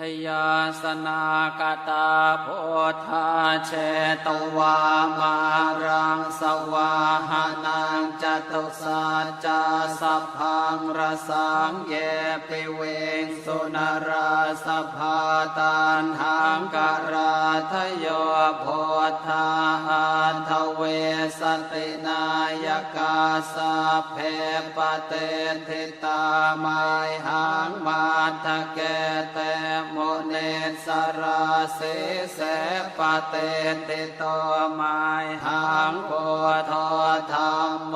ชยาสนากตาโพธาเชตวามารังสวาหานังจตุสัจจะสัพพังรสังเยปิเวงสุนราสภาตันหังกราทโยโพธาอันทเวสตินายกาสาเพปเตทิตามไมหังมาทะเกเตมเนสราเสเสปเตติโตไมหังโพธธรรมโม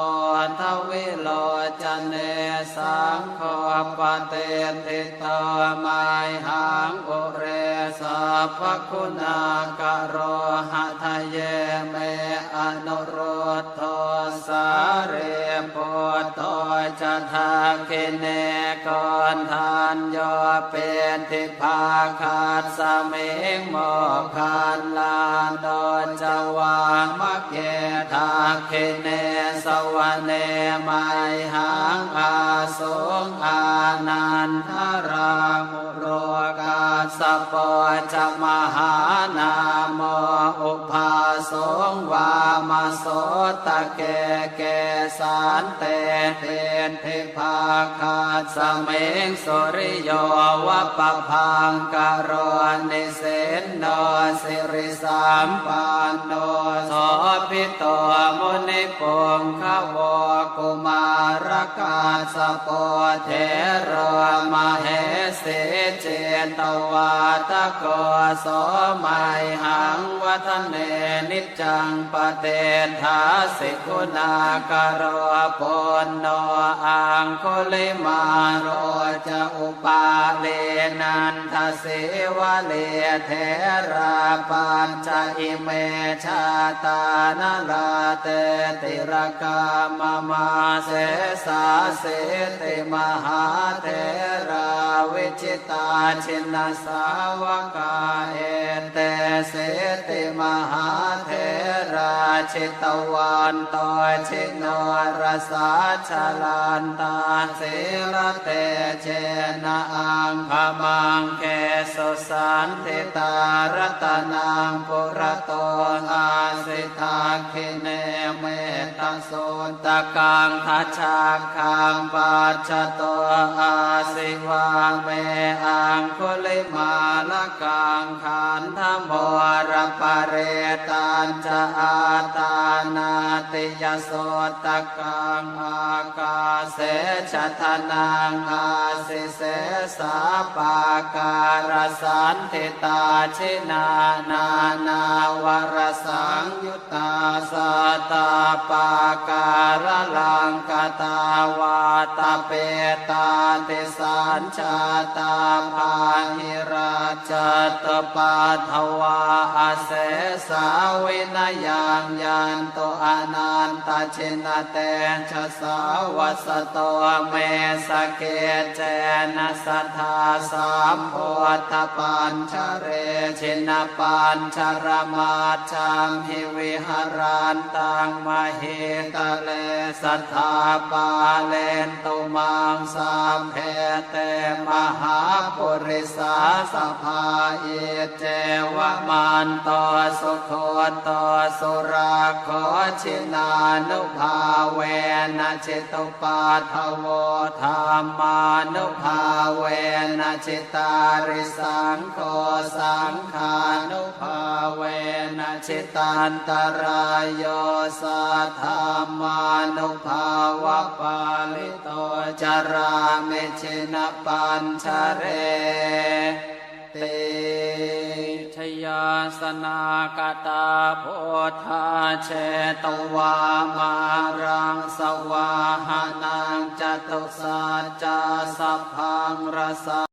ทวิโลจเนสังโฆปเตติโตไมหังอุเรสัพคุณากโรหะทะเยเมอนุโรธโทสาเรปุตโตจะทาคิเน อนทานโยเป็นทิพาคาดสมิงโมคันลานโดนจวามะเกทาคิเนสวเนไมหังอาสงอานันทรามุโรกาสปอจะมหานาโมอุปาสงวามาโสตะเกเกสานเตเทนเทพาคาสเมงสุริโยวะปะพังกโรนิเสนโนสิริสามปันโนโสพิตมุนิปุงขวกุมารกาสปเทรมาเหสิเจตวาตะโกโสมัยหังวัฒเนนิจังปเตทาสิกุณากโรปุณโนอังคุลิมาโรจะอุปาเลนันทเสวะเลเทราปัญจอิเมชาตานลาเตติรกามมาเสสาเสติมหาเทราวิจิตาชินสาวกาเอเตเสติมหาเทราชิตวันตอชิโนรสาชลานตาเสรเตเจนะอังพมังเกสุสันติตารตนังปุระโตอาสิทาคิเน โสตะกังทัชาคังปัจจโตอาสิวาเมอังคุลิมาละกังขันธโมรปะเรตันจะอาตานาติยโสตะกังอากาเสชะทนังอาสิเสสาปาการสันติตาชินานานาวรสังยุตตาสตาปาการลังกตาวาตาเปตาติสัญชาตาภาหิราชตปาทวาอาเสสาวินยังยันโตอนันตชินเตชะสาวัสโตเมสเกเจนะสัทธาสามโพธปัญชเรชินปัญชรมาจังหิวิหารันตังมเหตะเลสัทธาปาเลนตุมังสามเพเตมหาปุริสาสภาเอเจวะมันตสุโคโตสุราโคชินานุภาเวนะจิตุปาทโวธรรมานุภาเวนะจิตาริสังโฆสังขานุภาเวนะจิตันตรายโยสัทธามานุภาวะปาลิโตจารามิชินปัญชเรเตชยาสนากตาโพธาเชตวามารังสวาหานังจตุสัจจสัพพังรส